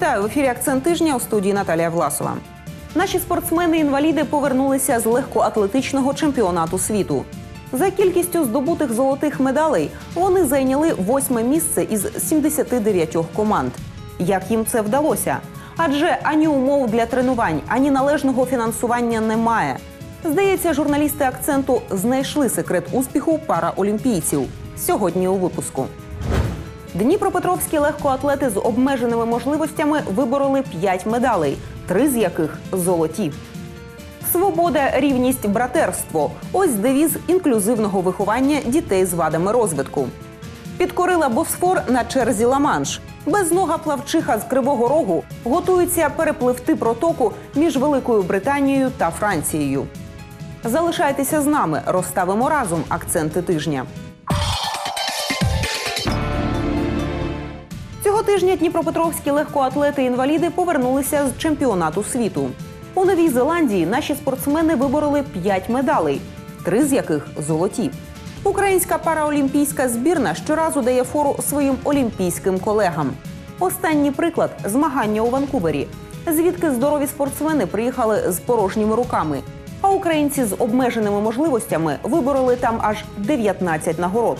Вітаю в ефірі Акцент тижня у студії Наталія Власова. Наші спортсмени-інваліди повернулися з легкоатлетичного чемпіонату світу. За кількістю здобутих золотих медалей вони зайняли восьме місце із 79 команд. Як їм це вдалося? Адже ані умов для тренувань, ані належного фінансування немає. Здається, журналісти акценту знайшли секрет успіху параолімпійців. Сьогодні у випуску. Дніпропетровські легкоатлети з обмеженими можливостями вибороли 5 медалей, три з яких золоті. Свобода, рівність, братерство ось девіз інклюзивного виховання дітей з вадами розвитку. Підкорила Босфор на черзі Ла-Манш. Безнога плавчиха з Кривого Рогу готується перепливти протоку між Великою Британією та Францією. Залишайтеся з нами, розставимо разом акценти тижня. Тижня дніпропетровські легкоатлети-інваліди повернулися з чемпіонату світу. У Новій Зеландії наші спортсмени вибороли 5 медалей, три з яких золоті. Українська параолімпійська збірна щоразу дає фору своїм олімпійським колегам. Останній приклад змагання у Ванкувері, звідки здорові спортсмени приїхали з порожніми руками. А українці з обмеженими можливостями вибороли там аж 19 нагород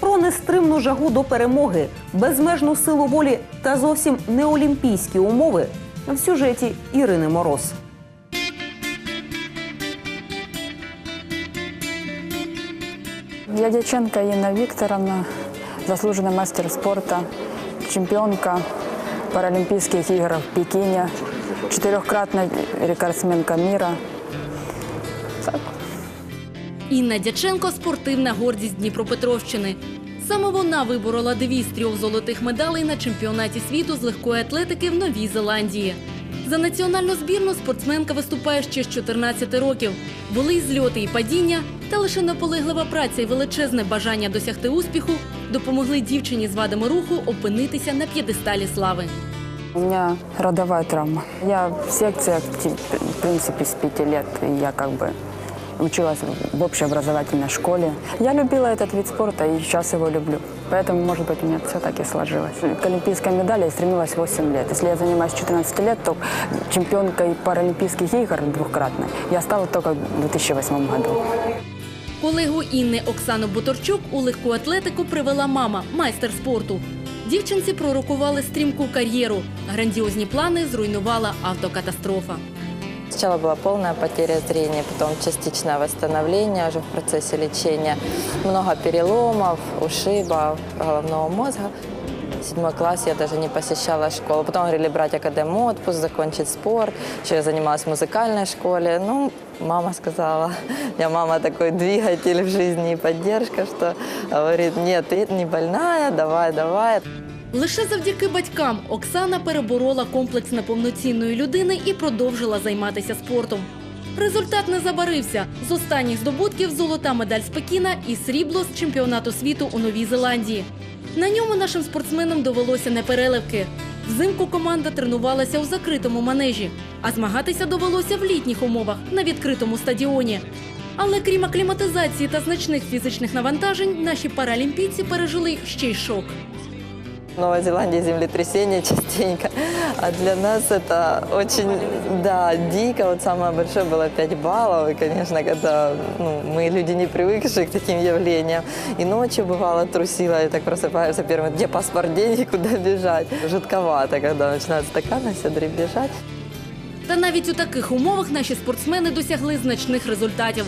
про нестримну жагу до перемоги, безмежну силу волі та зовсім неолімпійські умови в сюжеті Ірини Мороз. Я Дяченко Инна Викторовна, заслуженный мастер спорта, чемпионка Паралимпийских игр в Пекине, четырехкратная рекордсменка мира. Інна Дяченко спортивна гордість Дніпропетровщини. Саме вона виборола дві з трьох золотих медалей на чемпіонаті світу з легкої атлетики в Новій Зеландії. За національну збірну спортсменка виступає ще з 14 років. Були й зльоти і падіння, та лише наполеглива праця і величезне бажання досягти успіху допомогли дівчині з вадами руху опинитися на п'єдесталі слави. У меня родовая травма. Я в секциях, в принципе, с пяти лет. Я как бы училась в общеобразовательной школе. Я любила этот вид спорта и сейчас его люблю. Поэтому, может быть, у меня все так и сложилось. К олимпийской медали я стремилась 8 лет. Если я занимаюсь с 14 лет, то чемпионкой Паралимпийских игр двухкратной я стала только в 2008 году. Колегу Інни Оксану Буторчук у легку атлетику привела мама, майстер спорту. Дівчинці пророкували стрімку кар'єру. Грандіозні плани зруйнувала автокатастрофа. Сначала была полная потеря зрения, потом частичное восстановление уже в процессе лечения. Много переломов, ушибов головного мозга. Седьмой класс я даже не посещала школу. Потом говорили брать академ отпуск, закончить спорт. Еще я занималась в музыкальной школе. Ну, мама сказала, у меня мама такой двигатель в жизни и поддержка, что говорит, нет, ты не больная, давай, давай. Лише завдяки батькам Оксана переборола комплекс неповноцінної людини і продовжила займатися спортом. Результат не забарився. З останніх здобутків золота медаль з Пекіна і срібло з чемпіонату світу у Новій Зеландії. На ньому нашим спортсменам довелося непереливки. Взимку команда тренувалася у закритому манежі, а змагатися довелося в літніх умовах на відкритому стадіоні. Але крім акліматизації та значних фізичних навантажень, наші паралімпійці пережили ще й шок. В Новой Зеландии землетрясение частенько. А для нас это очень, да, дико. Вот самое большое было 5 баллов. И, конечно, когда ну, мы люди не привыкшие к таким явлениям. И ночью бывало трусила, и так просыпаешься первым, где паспорт, деньги, куда бежать. Жутковато, когда начинают стаканы все дребезжать. Та навіть у таких умовах наші спортсмени досягли значних результатів.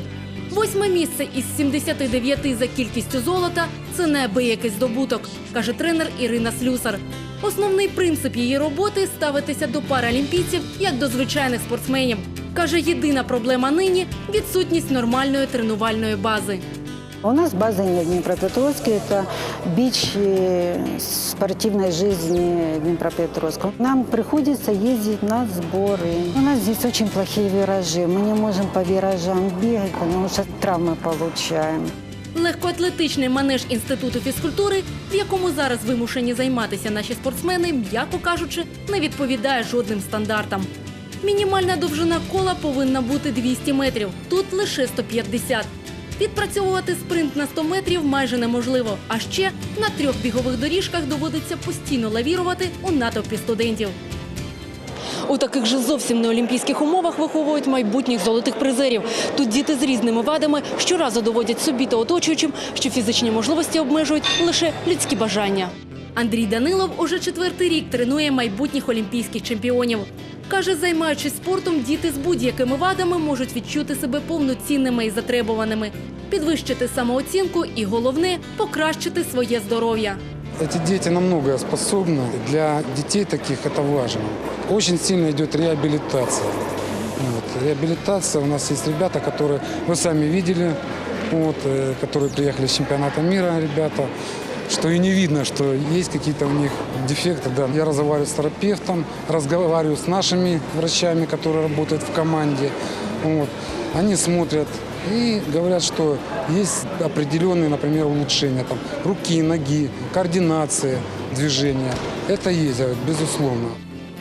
Восьме місце із 79 за кількістю золота це неабиякий здобуток, каже тренер Ірина Слюсар. Основний принцип її роботи ставитися до паралімпійців як до звичайних спортсменів. Каже, єдина проблема нині відсутність нормальної тренувальної бази. У нас базы нет в Днепропетровске, это бич э, спортивной жизни Днепропетровска. Нам приходится ездить на сборы. У нас здесь очень плохие виражи, мы не можем по виражам бегать, потому что травмы получаем. Легкоатлетичний манеж інституту фізкультури, в якому зараз вимушені займатися наші спортсмени, м'яко кажучи, не відповідає жодним стандартам. Мінімальна довжина кола повинна бути 200 метрів, тут лише 150. Відпрацьовувати спринт на 100 метрів майже неможливо. А ще на трьох бігових доріжках доводиться постійно лавірувати у натовпі студентів. У таких же зовсім не олімпійських умовах виховують майбутніх золотих призерів. Тут діти з різними вадами щоразу доводять собі та оточуючим, що фізичні можливості обмежують лише людські бажання. Андрій Данилов уже четвертий рік тренує майбутніх олімпійських чемпіонів. Каже, займаючись спортом, діти з будь-якими вадами можуть відчути себе повноцінними і затребуваними, підвищити самооцінку і головне покращити своє здоров'я. Эти дети на многое способны. Для детей таких это важно. Очень сильно идет реабилитация. Вот. Реабилитация. У нас есть ребята, которые вы сами видели, вот, э, которые приехали с чемпионата мира, ребята, что и не видно, что есть какие-то у них дефекты. Да. Я разговариваю с терапевтом, разговариваю с нашими врачами, которые работают в команде. Вот. Они смотрят и говорят, что есть определенные, например, улучшения там, руки, ноги, координация движения. Это есть, говорят, безусловно.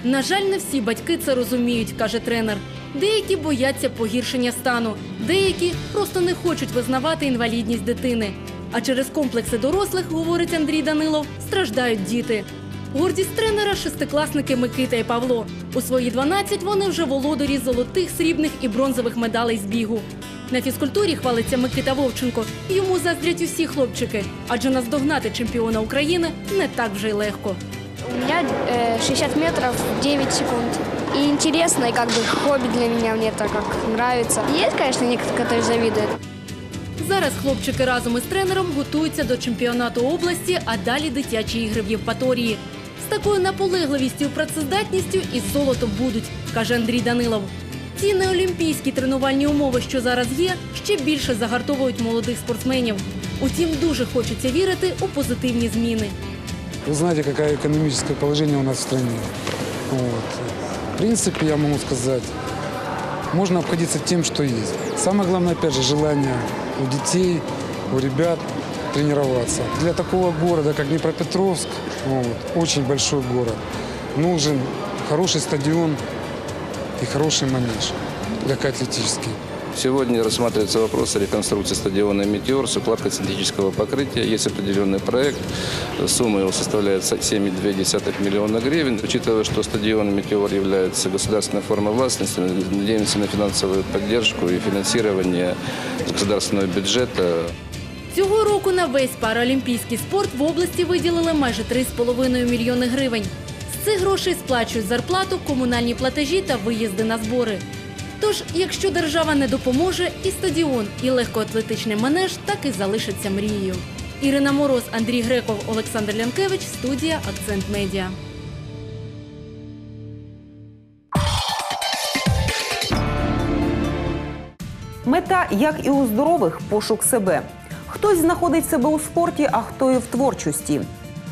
На жаль, не всі батьки це розуміють, каже тренер. Деякі бояться погіршення стану, деякі просто не хочуть визнавати інвалідність дитини. А через комплекси дорослих, говорить Андрій Данилов, страждають діти. Гордість тренера шестикласники Микита і Павло. У свої 12 вони вже володарі золотих, срібних і бронзових медалей з бігу. На фізкультурі хвалиться Микита Вовченко. Йому заздрять усі хлопчики, адже наздогнати чемпіона України не так вже й легко. У меня э, 60 метров 9 секунд. И интересно, и как бы хобби для меня, мне это как нравится. Есть, конечно, некоторые, которые завидуют. Зараз хлопчики разом із тренером готуються до чемпіонату області, а далі дитячі ігри в Євпаторії. З такою наполегливістю працездатністю і золото будуть, каже Андрій Данилов. Ці неолімпійські тренувальні умови, що зараз є, ще більше загартовують молодих спортсменів. Утім, дуже хочеться вірити у позитивні зміни. Вы знаете, какое экономическое положение у нас в. Вот. В принципе, я могу сказать, можно обходиться тем, что есть. Самое главное, опять же, желание у детей, у ребят тренироваться. Для такого города, как Днепропетровск, вот, очень большой город, нужен хороший стадион и хороший манеж легкоатлетический. Сегодня рассматривается вопрос о реконструкции стадиона «Метеор» с укладкой синтетического покрытия. Есть определенный проект. Сумма его составляет 7,2 миллиона гривен. Учитывая, что стадион «Метеор» является государственной формой властности, надеемся на финансовую поддержку и финансирование из государственного бюджета. Цього року на весь паралімпійський спорт в області виділили майже 3,5 мільйони гривень. З цих грошей сплачують зарплату, комунальні платежі та виїзди на збори. Тож, якщо держава не допоможе, і стадіон, і легкоатлетичний манеж так і залишаться мрією. Ірина Мороз, Андрій Греков, Олександр Лянкевич, студія Акцент Медіа. Мета, як і у здорових, пошук себе. Хтось знаходить себе у спорті, а хто і в творчості.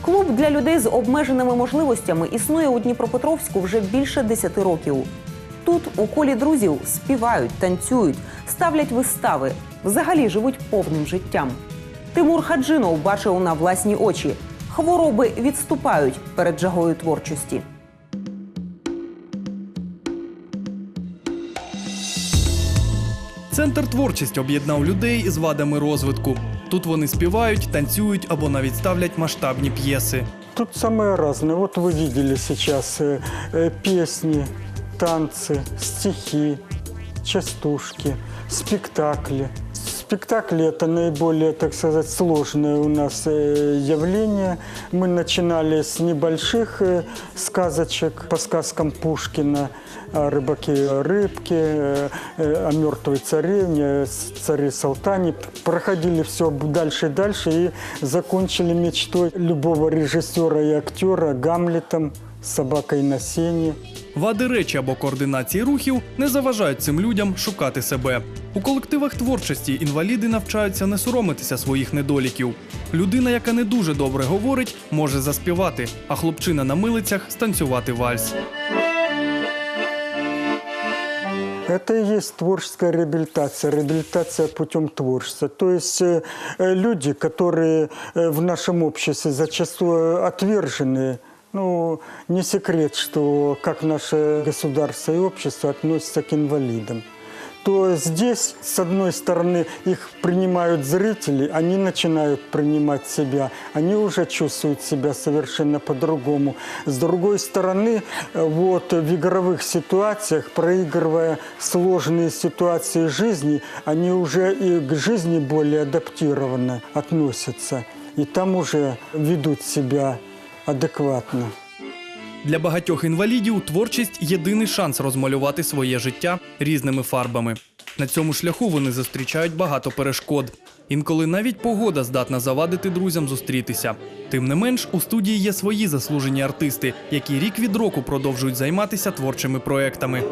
Клуб для людей з обмеженими можливостями існує у Дніпропетровську вже більше 10 років. Тут у колі друзів співають, танцюють, ставлять вистави, взагалі живуть повним життям. Тимур Хаджинов бачив на власні очі. Хвороби відступають перед жагою творчості. Центр творчість об'єднав людей із вадами розвитку. Тут вони співають, танцюють або навіть ставлять масштабні п'єси. Тут самое разное. Вот вы видели сейчас э, э, песни, Танцы, стихи, частушки, спектакли. Спектакли – это наиболее, так сказать, сложное у нас э, явление. Мы начинали с небольших э, сказочек по сказкам Пушкина о рыбаке рыбке, э, о мертвой царевне, царе Салтане. Проходили все дальше и дальше и закончили мечтой любого режиссера и актера Гамлетом, собакой на сене. Вади речі або координації рухів не заважають цим людям шукати себе. У колективах творчості інваліди навчаються не соромитися своїх недоліків. Людина, яка не дуже добре говорить, може заспівати, а хлопчина на милицях станцювати вальс. Это и есть творческая реабилитация, реабилитация путем творчества. То есть э, э, люди, которые э, в нашем обществе зачастую отвержены, ну, не секрет, что как наше государство и общество относятся к инвалидам. то здесь, с одной стороны, их принимают зрители, они начинают принимать себя, они уже чувствуют себя совершенно по-другому. С другой стороны, э, вот в игровых ситуациях, проигрывая сложные ситуации жизни, они уже и к жизни более адаптированно относятся. И там уже ведут себя адекватно. Для багатьох інвалідів творчість єдиний шанс розмалювати своє життя різними фарбами. На цьому шляху вони зустрічають багато перешкод. Інколи навіть погода здатна завадити друзям зустрітися. Тим не менш, у студії є свої заслужені артисти, які рік від року продовжують займатися творчими проектами.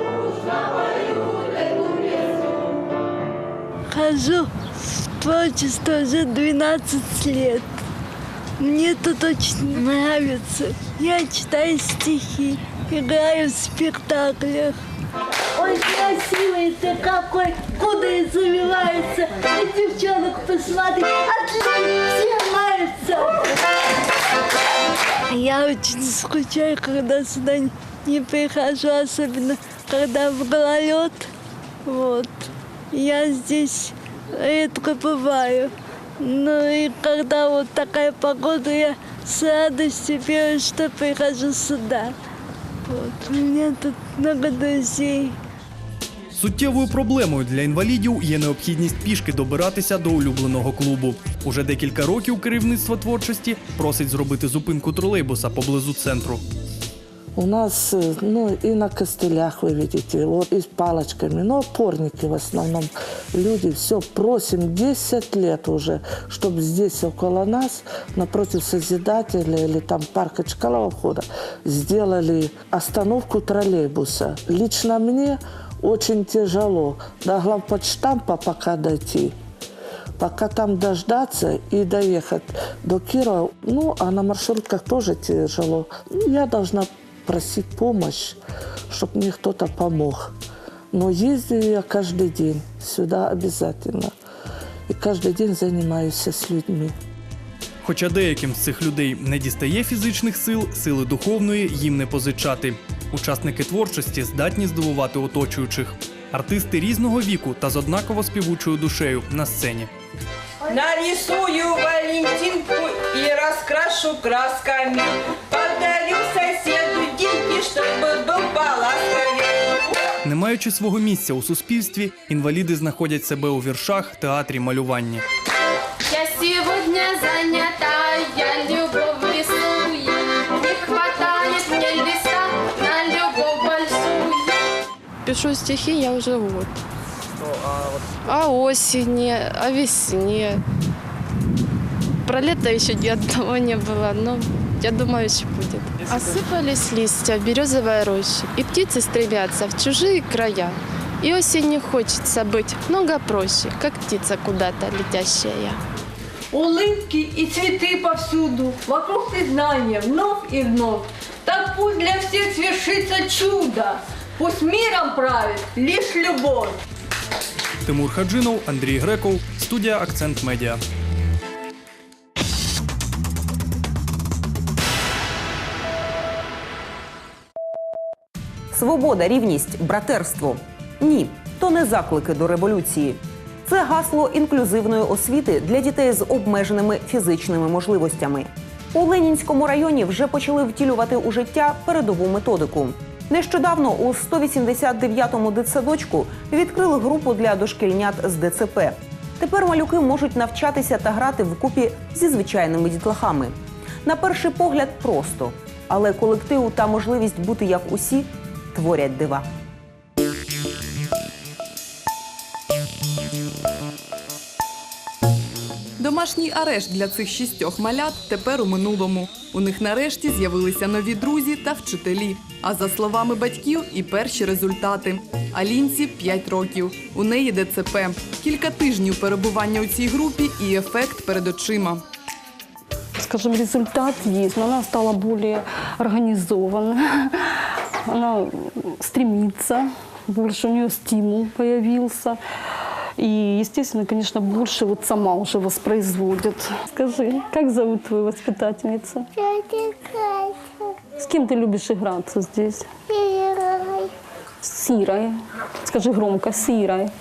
Хожу в творчество уже 12 лет. Мне тут очень нравится. Я читаю стихи, играю в спектаклях. Ой, красивый ты какой, куда и завивается. И девчонок посмотри, отлично, все нравится. Я очень скучаю, когда сюда не прихожу, особенно когда в гололед. Вот. Я здесь редко бываю. Ну и когда вот такая погода, я с радостью первое, что прихожу сюда. Вот. У меня тут много друзей. Суттєвою проблемою для інвалідів є необхідність пішки добиратися до улюбленого клубу. Уже декілька років керівництво творчості просить зробити зупинку тролейбуса поблизу центру. У нас, ну, и на костылях, вы видите, вот и с палочками, но опорники в основном. Люди все просим 10 лет уже, чтобы здесь около нас, напротив Созидателя или там парка Чкалова входа, сделали остановку троллейбуса. Лично мне очень тяжело до главпочтампа пока дойти. Пока там дождаться и доехать до Кирова, ну, а на маршрутках тоже тяжело. Я должна просить помощь, чтобы мне кто-то помог. Но ездю я каждый день сюда обязательно. И каждый день занимаюсь с людьми. Хоча деяким з цих людей не дістає фізичних сил, сили духовної їм не позичати. Учасники творчості здатні здивувати оточуючих. Артисти різного віку та з однаково співучою душею на сцені. Нарисую Валентинку и раскрашу красками. Маючи свого місця у суспільстві, інваліди знаходять себе у віршах, театрі, малюванні. Я сегодня занята, я любовь рисую. Не хватает мне листа на любовь большую. Пишу стихи я уже вот. О осени, о весне. Про лето еще ни одного не было, но я думаю, еще будет. Осыпались листья березовой рощи, и птицы стремятся в чужие края. И осенью хочется быть много проще, как птица куда-то летящая. Улыбки и цветы повсюду, вокруг признания вновь и вновь. Так пусть для всех свершится чудо, пусть миром правит лишь любовь. Тимур Хаджинов, Андрій Греков, студія Акцент Медіа. Свобода, рівність, братерство. Ні, то не заклики до революції. Це гасло інклюзивної освіти для дітей з обмеженими фізичними можливостями. У Ленінському районі вже почали втілювати у життя передову методику. Нещодавно у 189-му дитсадочку відкрили групу для дошкільнят з ДЦП. Тепер малюки можуть навчатися та грати вкупі зі звичайними дітлахами. На перший погляд просто, але колективу та можливість бути як усі творять дива. Домашній арешт для цих шістьох малят тепер у минулому. У них нарешті з'явилися нові друзі та вчителі. А за словами батьків, і перші результати. Алінці 5 років. У неї ДЦП. Кілька тижнів перебування у цій групі і ефект перед очима. Скажем, результат есть, но она стала более организованной. Она стремится, больше у нее стимул появился. И, естественно, конечно, больше вот сама уже воспроизводит. Скажи, как зовут твою воспитательницу? С кем ты любишь играться здесь? Сирая. Скажи громко, сирая.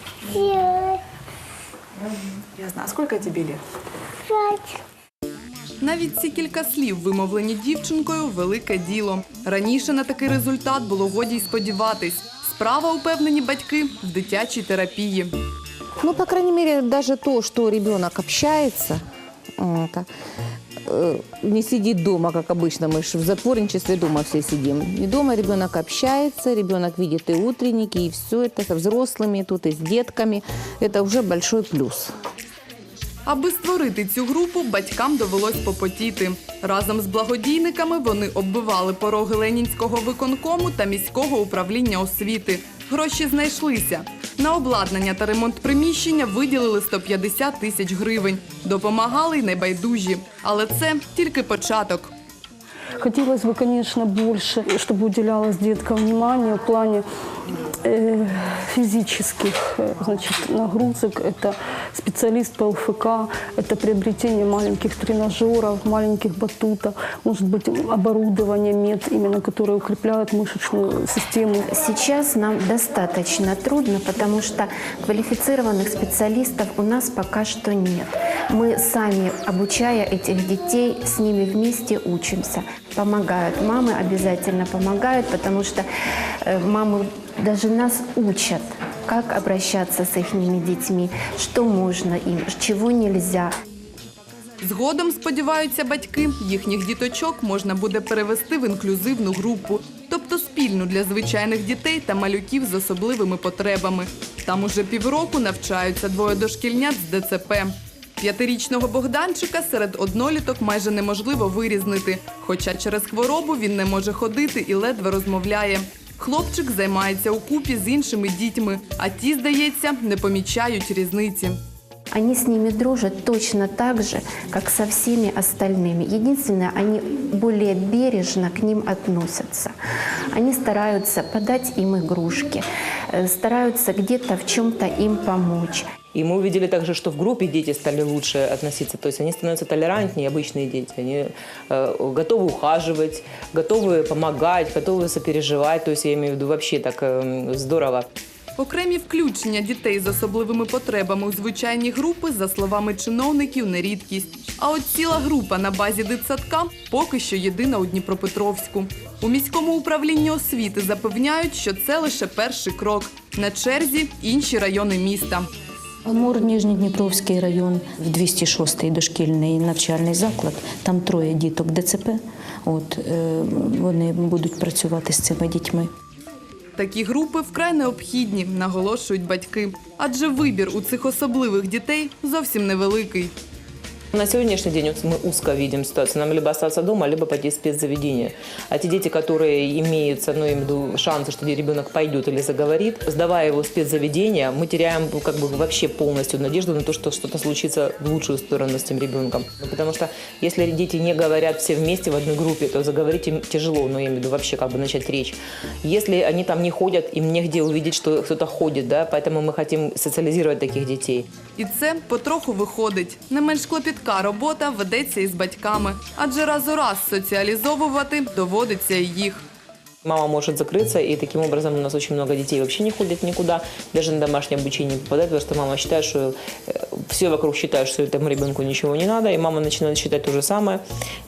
Ясно. А сколько тебе лет? Навіть ці кілька слів, вимовлені дівчинкою, велике діло. Раніше на такий результат було годі й сподіватись. Справа, упевнені батьки, в дитячій терапії. Ну, по крайней мере, даже то, что ребенок общается, это, э, не сидит дома, как обычно, мы ж в затворничестве дома все сидим. И дома ребенок общается, ребенок видит и утренники, и все это со взрослыми, тут и с детками. Это уже большой плюс. Аби створити цю групу, батькам довелось попотіти. Разом з благодійниками вони оббивали пороги Ленінського виконкому та міського управління освіти. Гроші знайшлися. На обладнання та ремонт приміщення виділили 150 тисяч гривень. Допомагали й небайдужі. Але це тільки початок. Хотелось бы, конечно, больше, чтобы уделялось деткам внимание в плане э, Физических э, значит, нагрузок. Это специалист по ЛФК, это приобретение маленьких тренажеров, маленьких батутов, может быть, оборудование мед, именно которое укрепляет мышечную систему. Сейчас нам достаточно трудно, потому что квалифицированных специалистов у нас пока что нет. Мы сами, обучая этих детей, с ними вместе учимся. Помогают. Мамы обязательно помогают, потому что э, мамы даже нас учат, как обращаться с их детьми, что можно им, чего нельзя. Згодом, сподіваються батьки, їхніх діточок можна буде перевести в інклюзивну групу, тобто спільну для звичайних дітей та малюків з особливими потребами. Там уже півроку навчаються двоє дошкільнят з ДЦП. П'ятирічного Богданчика серед одноліток майже неможливо вирізнити, хоча через хворобу він не може ходити і ледве розмовляє. Хлопчик займається у купі з іншими дітьми, а ті, здається, не помічають різниці. Они с ними дружат точно так же, как со всеми остальными. Единственное, они более бережно к ним относятся. Они стараются подать им игрушки, э, стараются где-то в чем-то им помочь. И мы увидели также, что в группе дети стали лучше относиться. То есть они становятся толерантнее, обычные дети. Они э, готовы ухаживать, готовы помогать, готовы сопереживать. То есть я имею в виду вообще так э, здорово. Окремі включення дітей з особливими потребами у звичайні групи, за словами чиновників, не рідкість. А от ціла група на базі дитсадка поки що єдина у Дніпропетровську. У міському управлінні освіти запевняють, що це лише перший крок. На черзі інші райони міста. Амур, Ніжньодніпровський район, 206-й дошкільний навчальний заклад. Там троє діток ДЦП. От е, вони будуть працювати з цими дітьми. Такі групи вкрай необхідні, наголошують батьки. Адже вибір у цих особливих дітей зовсім невеликий. На сегодняшний день мы узко видим ситуацию. Нам либо остаться дома, либо пойти в спецзаведение. А те дети, которые имеются, ну, имею шансы, что ребенок пойдет или заговорит, сдавая его в спецзаведение, мы теряем ну, как бы вообще полностью надежду на то, что что-то случится в лучшую сторону с тем ребенком. Ну, Потому что если дети не говорят все вместе в одной группе, то заговорить им тяжело, ну, я имею в виду, вообще как бы начать речь. Если они там не ходят, им негде увидеть, что кто-то ходит, да, поэтому мы хотим социализировать таких детей. І це потроху виходить. Не менш клопітка робота ведеться із батьками, адже раз у раз соціалізовувати доводиться їх Мама может закрыться, и таким образом у нас очень много детей вообще не ходят никуда, даже на домашнее обучение не попадают, потому что мама считает, что э, все вокруг считают, что этому ребенку ничего не надо, и мама начинает считать то же самое.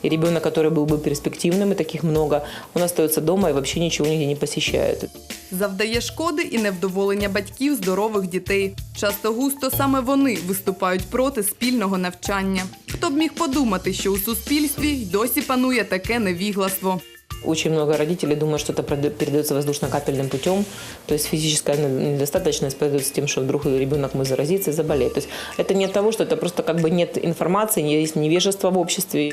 И ребенок, который был бы перспективным, и таких много, он остается дома и вообще ничего нигде не посещает. Завдає шкоди і невдоволення батьків здорових дітей. Часто густо саме вони виступають проти спільного навчання. Хто б міг подумати, що у суспільстві й досі панує таке невігластво. Очень много родителей думают, что это прода- передается воздушно-капельным путем, то есть физическая недостаточность передается тем, что вдруг ребенок может заразиться и заболеть. То есть это не от того, что это просто как бы нет информации, есть невежество в обществе.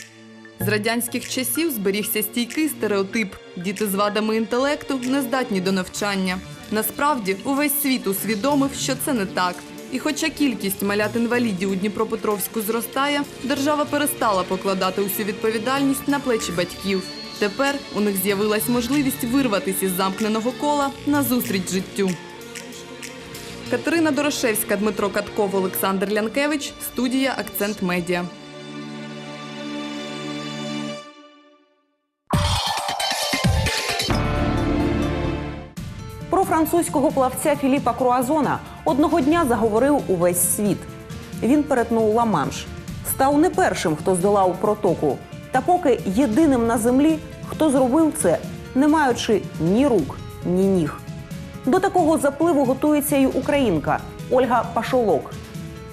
З радянських часів зберігся стійкий стереотип: діти з вадами інтелекту не здатні до навчання. Насправді, увесь світ усвідомив, що це не так. І хоча кількість малят-інвалідів у Дніпропетровську зростає, держава перестала покладати усю відповідальність на плечі батьків. Тепер у них з'явилась можливість вирватися із замкненого кола назустріч життю. Катерина Дорошевська, Дмитро Катков, Олександр Лянкевич. Студія Акцент Медіа. Про французького плавця Філіпа Круазона одного дня заговорив увесь світ. Він перетнув Ла-Манш, став не першим, хто здолав протоку, та поки єдиним на землі, хто зробив це, не маючи ні рук, ні ніг. До такого запливу готується й українка Ольга Пашолок.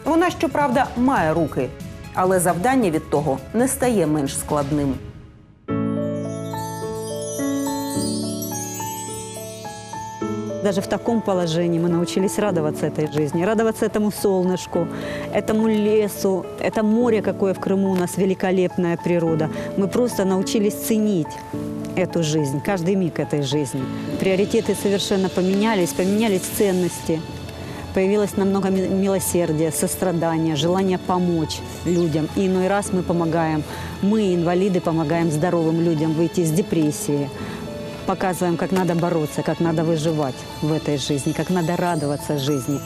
Вона, щоправда, має руки, але завдання від того не стає менш складним. Даже в таком положении мы научились радоваться этой жизни, радоваться этому солнышку, этому лесу, это море, какое в Крыму у нас великолепная природа. Мы просто научились ценить эту жизнь, каждый миг этой жизни. Приоритеты совершенно поменялись, поменялись ценности. Появилось намного ми- милосердия, сострадания, желания помочь людям. И иной раз мы помогаем, мы, инвалиды, помогаем здоровым людям выйти из депрессии, показываем, как надо бороться, как надо выживать в этой жизни, как надо радоваться жизни.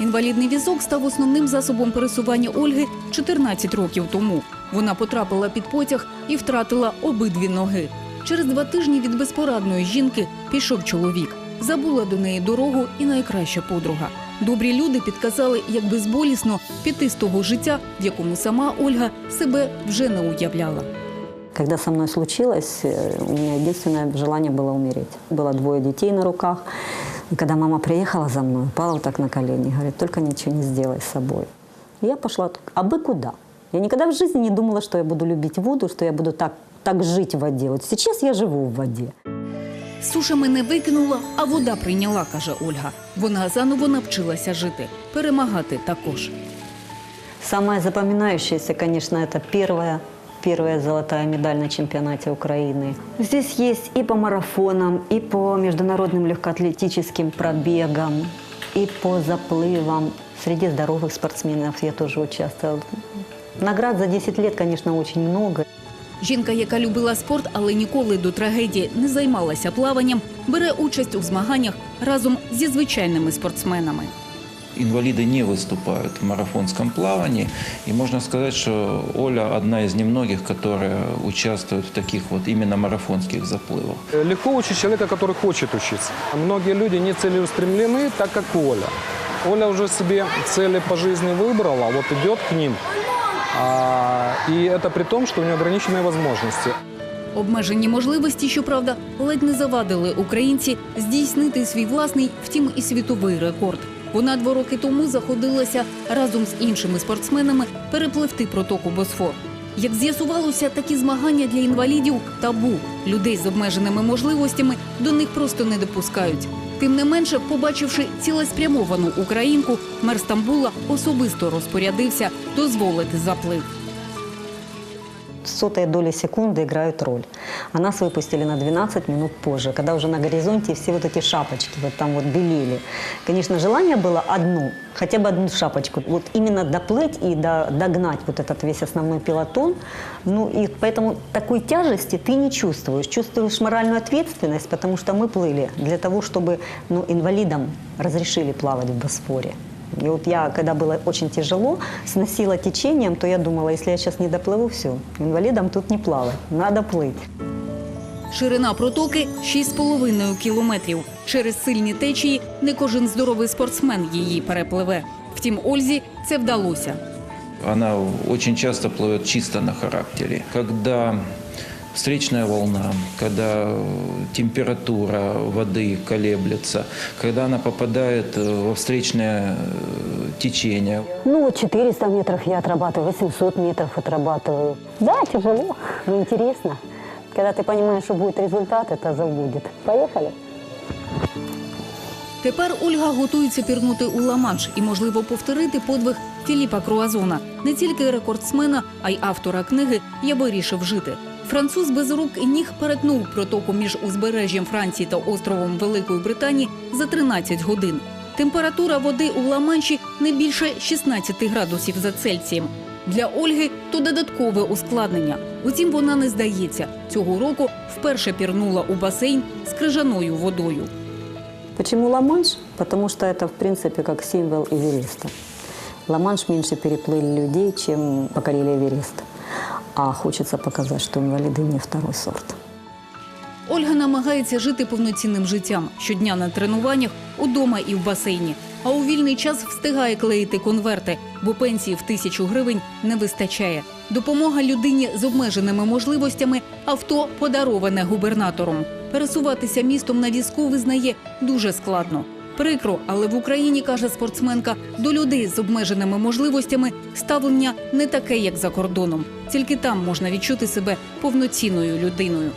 Інвалідний візок став основним засобом пересування Ольги 14 років тому. Вона потрапила під потяг і втратила обидві ноги. Через два тижні від безпорадної жінки пішов чоловік. Забула до неї дорогу і найкраща подруга. Добрі люди підказали, як безболісно піти з того життя, в якому сама Ольга себе вже не уявляла. Когда со мной случилось, э, у меня единственное желание было умереть. Было двое детей на руках. И когда мама приехала за мной, упала вот так на колени, говорит, только ничего не сделай с собой. И я пошла, так, а бы куда? Я никогда в жизни не думала, что я буду любить воду, что я буду так, так жить в воде. Вот сейчас я живу в воде. Сушами не викинула, а вода прийняла, каже Ольга. Вона заново навчилася жити, перемагати також. Самое запоминающееся, конечно, это первая, первая золотая медаль на чемпионате Украины. Здесь есть и по марафонам, и по международным легкоатлетическим пробегам, и по заплывам. Среди здоровых спортсменов я тоже участвовала. Наград за 10 лет, конечно, очень много. Жінка, яка любила спорт, але ніколи до трагедії не займалася плаванням, бере участь у змаганнях разом зі звичайними спортсменами. Инвалиды не выступают в марафонском плавании. И можно сказать, что Оля одна из немногих, которая участвует в таких вот именно марафонских заплывах. Легко учить человека, который хочет учиться. Многие люди не целеустремлены, так как Оля. Оля уже себе цели по жизни выбрала, вот идет к ним. А, и это при том, что у нее ограниченные возможности. Обмежені можливості, щоправда, ледь не завадили українці здійснити свій власний, втім і світовий рекорд. Вона два роки тому заходилася разом з іншими спортсменами перепливти протоку Босфор. Як з'ясувалося, такі змагання для інвалідів табу. Людей з обмеженими можливостями до них просто не допускають. Тим не менше, побачивши цілеспрямовану українку, мер Стамбула особисто розпорядився дозволити заплив Сотая доля секунды играют роль. А нас выпустили на 12 минут позже, когда уже на горизонте все вот эти шапочки вот там вот белели. Конечно, желание было одно, хотя бы одну шапочку. Вот именно доплыть и до- догнать вот этот весь основной пилотон. Ну и поэтому такой тяжести ты не чувствуешь. Чувствуешь моральную ответственность, потому что мы плыли для того, чтобы ну, инвалидам разрешили плавать в Босфоре. И вот я, когда было очень тяжело, сносила течением, то я думала, если я сейчас не доплыву, все, инвалидам тут не плавать, надо плыть. Ширина протоки 6,5 кілометрів. Через сильні течії не кожен здоровий спортсмен її перепливе. Втім, Ользі це вдалося. Она очень часто плывет чисто на характере. Когда встречная волна, когда э, температура воды колеблется, когда она попадает э, во встречное э, течение. Ну вот 400 метров я отрабатываю, 800 метров отрабатываю. Да, тяжело, но интересно. Когда ты понимаешь, что будет результат, это забудет. Поехали. Тепер Ольга готується пірнути у Ла-Манш і, можливо, повторити подвиг Філіпа Круазона. Не тільки рекордсмена, а й автора книги Я вирішив жити. Француз без рук і ніг перетнув протоку між узбережжям Франції та островом Великої Британії за 13 годин. Температура води у Ла-Манші не більше 16 градусів за Цельсієм. Для Ольги то додаткове ускладнення. Утім, вона не здається. Цього року вперше пірнула у басейн з крижаною водою. Почему Ла-Манш? Потому что это, в принципе, как символ Эвереста. Ла-Манш меньше переплыли людей, чем покорили Эверест. А хочется показать, что инвалиды не второй сорт. Ольга намагається жити повноцінним життям щодня на тренуваннях, удома і в басейні. А у вільний час встигає клеїти конверти, бо пенсії в тисячу гривень не вистачає. Допомога людині з обмеженими можливостями авто подароване губернатором. Пересуватися містом на візку визнає дуже складно. Прикро, але в Україні каже спортсменка, до людей з обмеженими можливостями ставлення не таке, як за кордоном. Тільки там можна відчути себе повноцінною людиною.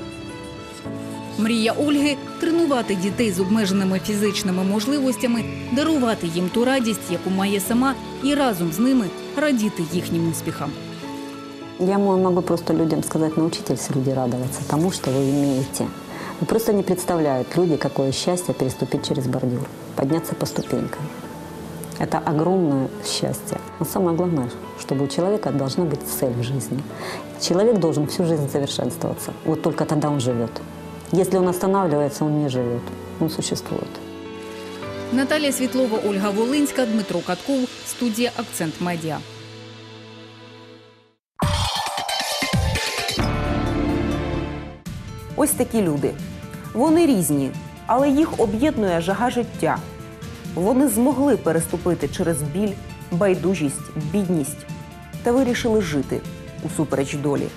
Мрія Ольги тренувати дітей з обмеженими фізичними можливостями, дарувати їм ту радість, яку має сама, і разом з ними радіти їхнім успіхам. Я мо- могу просто людям сказать, научитесь, люди, радоваться тому, вы имеете. Ну, Просто не представляют люди, какое счастье переступить через бордюр, подняться по ступенькам. Это огромное счастье. Но самое главное, чтобы у человека должна быть цель в жизни. Человек должен всю жизнь совершенствоваться. Вот только тогда он живет. Если он останавливается, он не живет. Он существует. Наталія Світлова, Ольга Волинська, Дмитро Катков, студія Акцент Медіа. Ось такі люди. Вони різні, Але їх об'єднує жага життя. Вони змогли переступити через біль, байдужість, бідність та вирішили жити усупереч долі.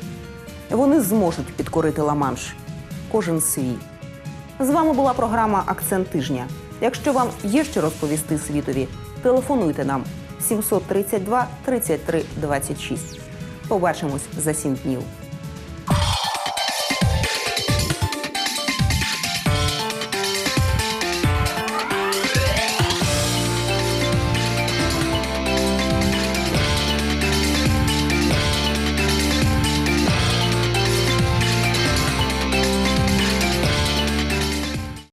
Вони зможуть підкорити Ла-Манш. Кожен свій. З вами була програма Акцент тижня. Якщо вам є що розповісти світові, телефонуйте нам 732 33 26. Побачимось за сім днів.